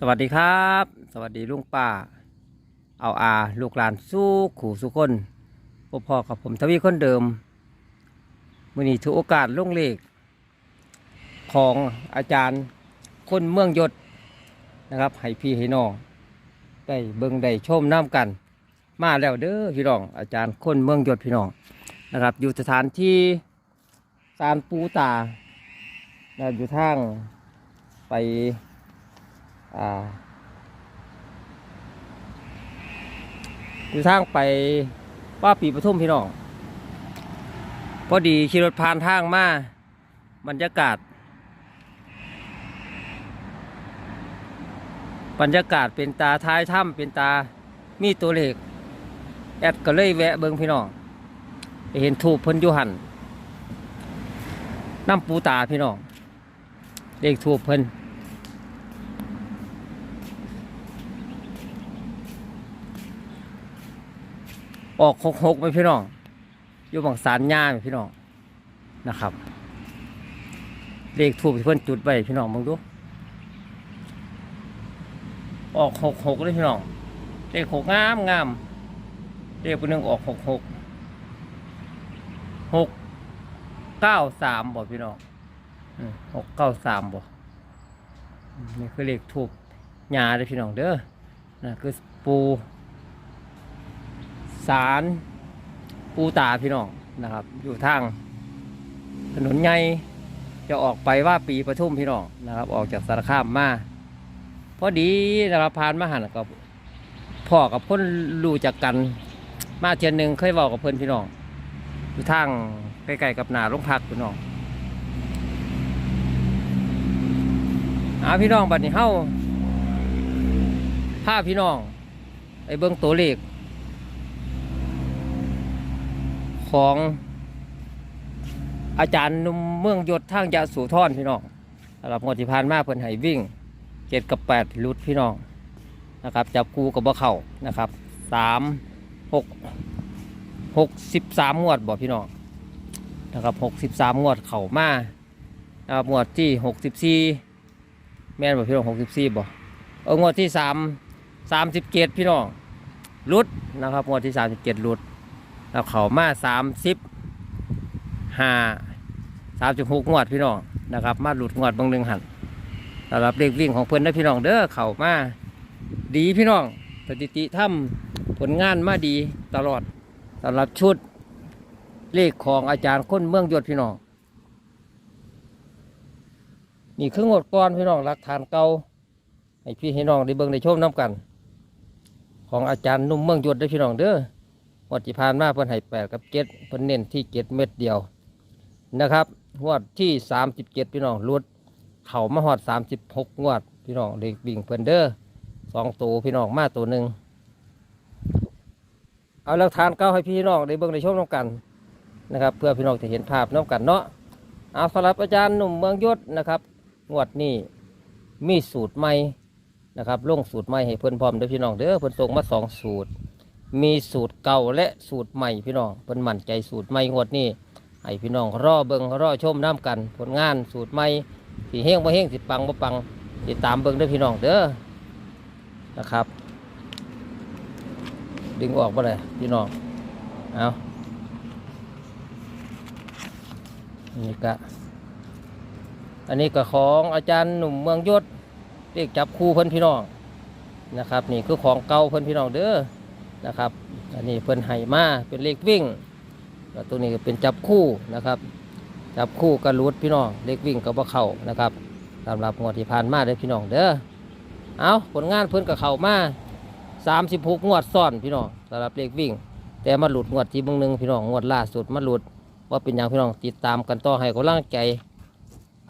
สวัสดีครับ สวัสดีลุงป้า เอาอาลูกหลานสู้ขู่สุคนพบพ่อกับผมทวีคนเดิมมื่อนี้ถือโอกาสลงเลข ของอาจารย์คนเมืองยศนะครับให้พี่ให้น้องได้เบิ่งได้ชมน้ำกัน มาแล้วเด้อพี่น้อง อาจารย์คนเมืองยศพี่น้องนะครับ อยู่สถานที่ซานปูตานะครับอยู่ทางไป อยู่ทางไปว่าปีปทุมพี่น้อง พอดีขี่รถผ่านทางมาบรรยากาศ บรรยากาศเป็นตาท้ายถ้ำเป็นตามีตัวเลขแอดก็เลยแวะเบิงพี่น้องเห็นถูกพิ่นยุหันน้ำปูตาพี่น้องเลขถูกเพิ่น ออกหกหกไปพี่น้องอยู่บังสารย่าไหมพี่น้องนะครับ เลขถูกที่เพื่อนจุดไปพี่น้องมึงดู ออกหกหกเลยพี่น้องเลขหกงามงามเลขเป็นหนึ่งออกหกหกหกเก้าสามบ่พี่น้องหกเก้าสามบอืมนี่คือเลขถูกยาเลยพี่น้องเด้อนะคือปู สารปูตาพี่น้องนะครับ อยู่ทางถนนใหญ่จะออกไปว่าปีประทุมพี่น้องนะครับ ออกจากสารคามมาพอดีนะครับผ่านมาหันกับพ่อกับพ่นรู้จักกัน มาเทียนหนึ่งเคยบอกกับเพื่อนพี่น้องอยู่ทางใกล้ๆกับหนาโรงพักพี่น้องอาพี่น้องบัดนี้เฮ้าพาพี่น้องไอ้เบิ้งตัวเลข ของอาจารย์นุ่มเมืองยศทางยาสูท่อนพี่น้องสำหรับงวดที่ผ่านมาเพิ่นให้วิ่งเจ็ดกับแปดลุดพี่น้องนะครับจับกูกับบ่เข่านะครับสามหกหกสิบสามงวดบ่พี่น้องนะครับหกสิบสามงวดเข่ามานะครับงวดที่หกสิบสี่แม่นบ่พี่น้องหกสิบสี่บ่เอองวดที่สามสามสิบเจ็ดพี่น้องลุดนะครับงวดที่สามสิบเจ็ดลุด แล้วเขามาสามสิบห้าสามสิบหกงวดพี่น้องนะครับ มาหลุดงวดบางหนึ่งหันสำหรับเลขวิ่งของเพื่อนนะพี่น้องเด้อเขามาดีพี่น้องสถิติทำผลงานมาดีตลอดสำหรับชุดเลขของอาจารย์ค้นเมืองยศพี่น้องนี่คืองวดก้อนพี่น้องหลักฐานเก่าให้พี่ให้น้องได้เบิ่งได้ชมน้ำกัน ของอาจารย์นุ่มเมืองยศได้พี่น้องเด้อ งวดที่ผ่านมาเพิ่นให้แปดกับเจ็ดเพิ่นเน้นที่เจ็ดเม็ดเดียวนะครับงวดที่สามสิบเจ็ดพี่น้องรุดเข่ามาหอดสามสิบหกงวดพี่น้องเด็กบิ่งเพิ่นเด้อสองตัวพี่น้องมาตัวหนึ่งเอาหลักฐานเก้าให้พี่น้องได้เบิ่งได้ชมน้ำกันนะครับ เพื่อพี่น้องจะเห็นภาพน้ำกันเนาะเอาสำหรับอาจารย์หนุ่มเมืองยศนะครับงวดนี้มีสูตรใหม่นะครับลงสูตรใหม่ให้เพิ่นพร้อมเด้อพี่น้องเด้อเพิ่นส่งมาสองสูตร มีสูตรเก่าและสูตรใหม่พี่น้องเพิ่นมั่นใจสูตรใหม่งวดนี้ให้พี่น้องรอเบิ่งรอชมน้ำกัน ผลงานสูตรใหม่สิเฮงบ่เฮงสิปังบ่ปังติดตามเบิงเด้อพี่น้องเด้อนะครับ ดึงออกบ่เลยพี่น้องเอานี่ก็อันนี้ก็ของอาจารย์หนุ่มเมืองยศเรียกจับคู่เพิ่นพี่น้องนะครับ นี่คือของเก่าเพิ่นพี่น้องเด้อ นะครับ อันนี้เพิ่นไห้มาเป็นเลขวิ่งแล้วตัวนี้เป็นจับคู่นะครับ จับคู่กระลุดพี่น้องเลขวิ่งกับว่าเข่านะครับสำหรับงวดที่ผ่านมาเด้อพี่น้องเด้อเอาผลงานเพิ่นกับเข่ามา36งวดซ้อนพี่น้องสำหรับเลขวิ่ง แต่มาหลุดงวดที่บางหนึงพี่น้องงวดล่าสุดมาหลุดว่าเป็นอย่างพี่น้องติดตามกันต่อให้กำลังใจ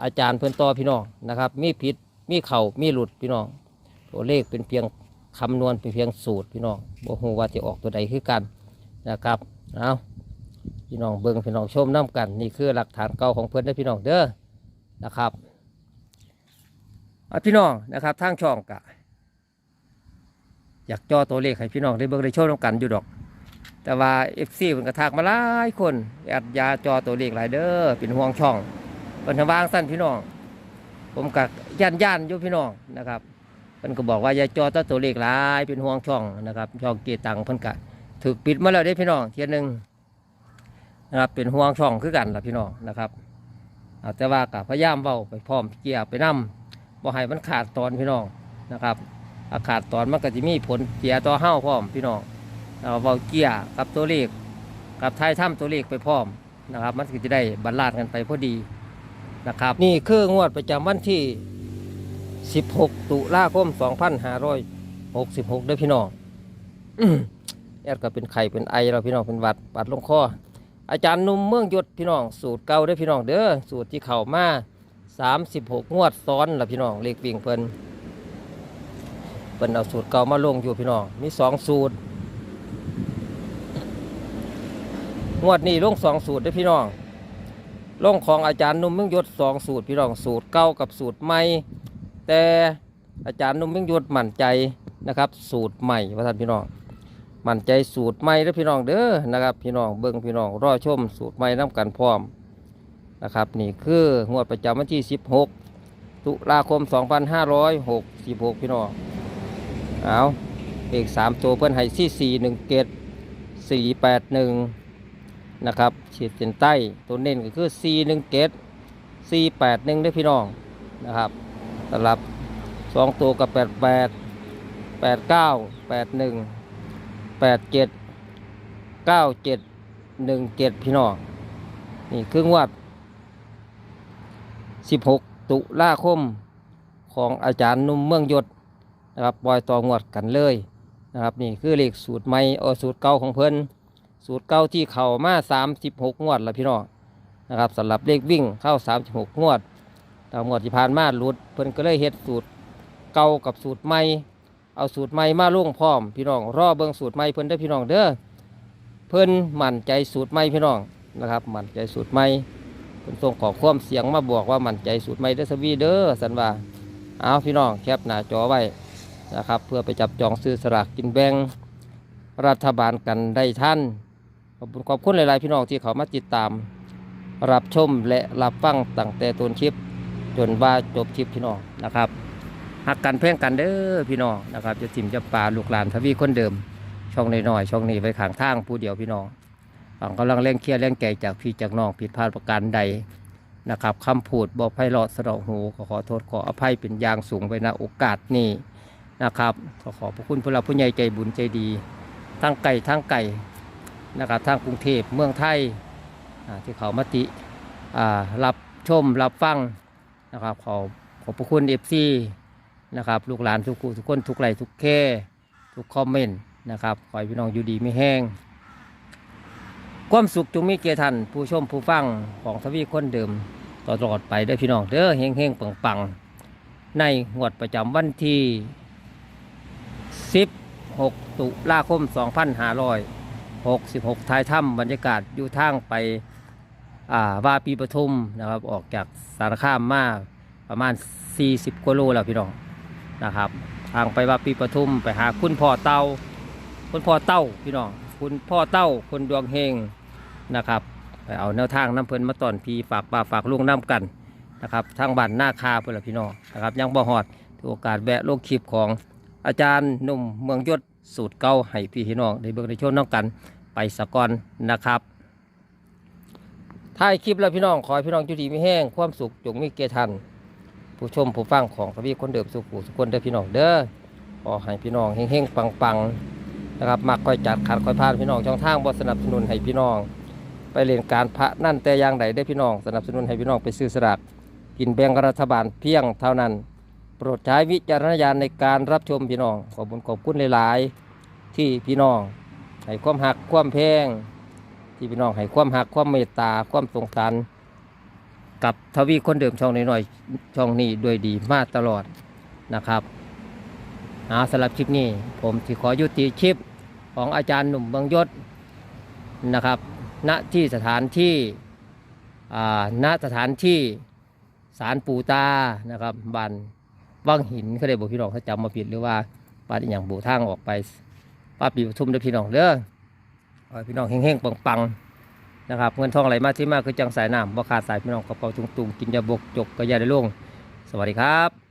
อาจารย์เพิ่นต่อพี่น้องนะครับ มีผิดมีเข่ามีหลุดพี่น้องตัวเลขเป็นเพียง คำนวณเป็นเพียงสูตรพี่น้องบ่ฮู้ว่าจะออกตัวใดคือกันนะครับเอาพี่น้องเบิ่งพี่น้องชมน้ำกัน นี่คือหลักฐานเก่าของเพื่อนได้พี่น้องเด้อนะครับพี่น้องนะครับทางช่องกะ อยากจ่อตัวเลขให้พี่น้องได้เบิ่งได้ชมน้ำกันอยู่ดอก แต่ว่าเอฟซีมันกระทากมาหลายคนแอดยาจอตัวเลขหลายเด้อเป็นห่วงช่องเป็นทางว่างสั้นพี่น้อง ผมกับย่านย่านอยู่พี่น้องนะครับ เพิ่นก็บอกว่าอย่าจอตัวตัวเลขหลายเป็นห่วงช่องนะครับช่องเกตังเพิ่นก็ถูกปิดมาแล้วเด้พี่น้องเทียนหนึ่งนะครับเป็นห่วงช่องคือกันล่ะพี่น้องนะครับอาแต่ว่ากับพยายามเว้าไปพร้อมเกี่ยวไปนํบ่ให้มันขาดตอนพี่น้องนะครับอาขาดตอนมันก็จะมีผลเสียต่อเฮ้าพร้อมพี่น้องเราเว้าเกี่ยกับตัวเลขกับท้ายถ้ำตัวเลขไปพร้อมนะครับ มันก็จะได้บรรลานกันไปพอดีนะครับ นี่คืองวดประจำวันที่ 16 ตุลาคม 2566เด้อพี่น้องแอดก็เป็นไข่เป็นไอเราพี่น้องเป็นวัดปัดลงคออาจารย์หนุ่มเมืองยศพี่น้องสูตรเก่าเด้อพี่น้องเด้อสูตรที่เข้ามา 36 งวดซ้อนละพี่น้องเลขวิ่งเพิ่นเพิ่นเอาสูตรเก่ามาลงอยู่พี่น้องมีสองสูตรงวดนี้ลงสองสูตรเด้อพี่น้องลงของอาจารย์หนุ่มเมืองยศสองสูตรพี่น้องสูตรเก่ากับสูตรใหม่ แต่อาจารย์นุ่มเมืองยศมั่นใจนะครับ สูตรใหม่ว่าท่านพี่น้อง มั่นใจสูตรใหม่แล้วพี่น้องเด้อนะครับ พี่น้องเบิ้งพี่น้องรอชมสูตรใหม่น้กันพร้อมนะครับ นี่คืองวดประจำวันที่ 16 ตุลาคม 2566 พี่น้องเอาเอกสามตัวเพื่อนให้ที่สี่หนึ่งเกตสี่แปดหนึ่งนะครับฉีดเส้นใต้ตัวเน้นก็คือสี่หนึ่งเกตสี่แปดหนึ่งได้พี่น้องนะครับ สำหรับสองตัวกับแปดแปดแปดเก้าแปดหนึ่งแปดเจ็ดเก้าเจ็ดหนึ่งเจ็ดพี่น้องนี่คืองวัดสิบหกตุลาคมของอาจารย์นุ่มเมืองยศนะครับปล่อยต่องวดกันเลยนะครับนี่คือเลขสูตรใหม่เออสูตรเก่าของเพิ่นสูตรเก่าที่เข้ามาสามสิบหกงวดล้วพี่น้องนะครับสำหรับเลขวิ่งเข้าสามสิบหกงวด ตามงวดที่ผ่านมาหลุด เพิ่นก็เลยเฮ็ดสูตรเก่ากับสูตรใหม่ เอาสูตรใหม่มาลงพร้อม พี่น้องรอเบิ่งสูตรใหม่เพิ่นได้อพี่น้องเด้อ เพิ่นมั่นใจสูตรใหม่พี่น้องนะครับ มั่นใจสูตรใหม่เพิ่นส่งขอความเสียงมาบอกว่ามั่นใจสูตรใหม่เด้อสวีเด้อสันว่าเอาพี่น้องแคปหน้าจอไว้นะครับเพื่อไปจับจองซื้อสลากกินแบ่งรัฐบาลกันได้ท่านขอบคุณขอบคุณหลาย ๆ พี่น้องที่เขามาติดตาม รับชมและรับฟังตั้งแต่ต้นคลิป จนว่าจบคลิปพี่น้องนะครับหักกันเพ่งกันเด้อพี่น้องนะครับจะถิ่มจะป่าลูกหลานทวีคนเดิม ช่องน้อยๆช่องนี้ไว้ข้างทางผู้เดียวพี่น้องฝังกำลังเล่งเครียดเล่งแก่จากพี่จากน้องผิดพลาดประการใดนะครับคำพูดบอกไพเราะสะเดาะหูขอขอโทษขออภัยเป็นอย่างสูงไปณโอกาสนี้นะครับขอขอบพระคุณผู้หลักผู้ใหญ่ใจบุญใจดีทั้งไก่ทั้งไก่นะครับทั้งกรุงเทพเมืองไทยที่เขามาติรับชมรับฟัง นะครับขอขอบพระคุณเอฟซีนะครับลูกหลานทุกคู่ทุกคนทุกไลค์ทุกแค่ทุกคอมเมนต์นะครับขอให้พี่น้องอยู่ดีไม่แห้ง ความสุขจงมีเกียรติทันผู้ชมผู้ฟังของทวีคนเดิมตลอดไปเด้พี่น้องเด้อเฮงเฮงปังปังๆในงวดประจำวันที่ 16 ตุลาคม 2566 ท้ายถ้ำบรรยากาศอยู่ทางไป ว่าปีปทุมนะครับ ออกจากสารคามมาประมาณ 40กิโลแล้วพี่น้องนะครับ ทางไปว่าปีปทุมไปหาคุณพ่อเต้าคุณพ่อเต้าพี่น้องคุณพ่อเต้าคนดวงเฮงนะครับไปเอาแนวทางน้ำเพลินมาตอนพีฝากป่าฝากลุงน้ำกันนะครับทางบ้านหน้าคาเพื่อนพี่น้องนะครับยังบ่หอดถือโอกาสแวะโลงคลิปของอาจารย์นุ่มเมืองยศสูตรเก่าให้พี่พี่น้องได้เบิ่งได้ชมน้องกันไปสะก่อนนะครับ ถ่ายคลิปแล้วพี่น้อง ขอให้พี่น้องอยู่ดีไม่แห้ง ความสุขจงมีเกยรติทัน ผู้ชมผู้ฟังของทวีคนเดิมสุขสุขคนเด้อพี่น้องเด้อขอให้พี่น้องเฮงๆปังๆนะครับมักคอยจัดขัดคอยพานพี่น้องช่องทางบสนับสนุนให้พี่น้อง ไปเรียนการพระนั่นแต่อย่างใดได้พี่น้อง สนับสนุนให้พี่น้องไปซื้อสลากกินแบ่งรัฐบาลเพียงเท่านั้น โปรดใช้วิจารณญาณในการรับชมพี่น้องขอบคุณขอบคุณหลาย ๆ ที่พี่น้องให้ความหักความแพง ที่พี่น้องให้ความหักความเมตตาความสงสารกับทวีคนเดิมช่องน้อยๆช่องนี้ด้วยดีมาตลอดนะครับเอาสำหรับคลิปนี้ผมที่ขอยุติคลิปของอาจารย์หนุ่มบางยศนะครับณที่สถานที่ณสถานที่ศาลปูตานะครับบ้านวังหินเขาได้บอกพี่น้องเขาจำมาผิดหรือว่าบ้านอย่างบูทางออกไปป้าปีปทุมเด้อพี่น้องเด้อขอให้ พี่น้องเฮงๆปังๆนะครับเงินทองไหลมาที่มากคือจังสายน้ำบ่ขาดสายพี่น้องกระเป๋าตุงๆกินยาบกจกกระยาได้ล่งสวัสดีครับ